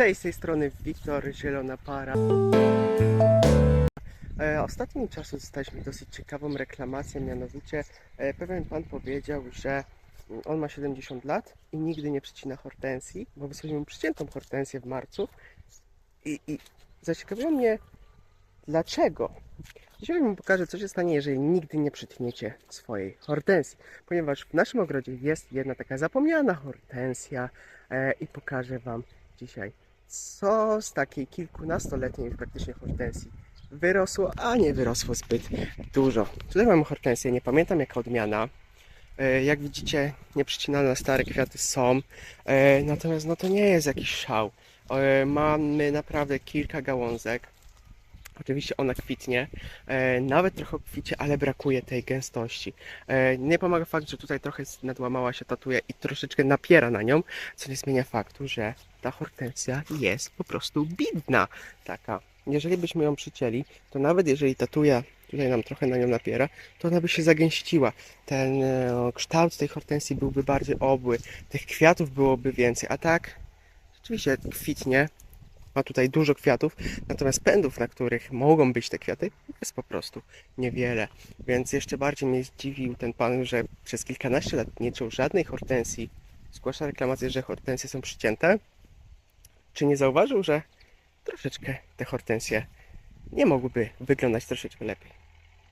Z tej strony Wiktor, Zielona Para. E, ostatnim czasu dostaliśmy dosyć ciekawą reklamację, mianowicie e, pewien pan powiedział, że mm, on ma 70 lat i nigdy nie przycina hortensji, bo wysłaliśmy mu przyciętą hortensję w marcu i, i zaciekawiło mnie dlaczego. Dzisiaj wam pokażę, co się stanie, jeżeli nigdy nie przytniecie swojej hortensji, ponieważ w naszym ogrodzie jest jedna taka zapomniana hortensja e, i pokażę wam dzisiaj, co z takiej kilkunastoletniej praktycznie hortensji wyrosło, a nie wyrosło zbyt dużo. Tutaj mamy hortensję, nie pamiętam jaka odmiana. E, Jak widzicie, nieprzycinane stare kwiaty są, e, natomiast no to nie jest jakiś szał. E, Mamy naprawdę kilka gałązek. Oczywiście ona kwitnie, nawet trochę kwicie, ale brakuje tej gęstości. Nie pomaga fakt, że tutaj trochę nadłamała się tatuje i troszeczkę napiera na nią, co nie zmienia faktu, że ta hortensja jest po prostu bidna taka. Jeżeli byśmy ją przycięli, to nawet jeżeli tatuja tutaj nam trochę na nią napiera, to ona by się zagęściła. Ten e, kształt tej hortensji byłby bardziej obły, tych kwiatów byłoby więcej, a tak rzeczywiście kwitnie, ma tutaj dużo kwiatów, natomiast pędów, na których mogą być te kwiaty, jest po prostu niewiele. Więc jeszcze bardziej mnie zdziwił ten pan, że przez kilkanaście lat nie czuł żadnej hortensji. Zgłasza reklamację, że hortensje są przycięte. Czy nie zauważył, że troszeczkę te hortensje nie mogłyby wyglądać troszeczkę lepiej?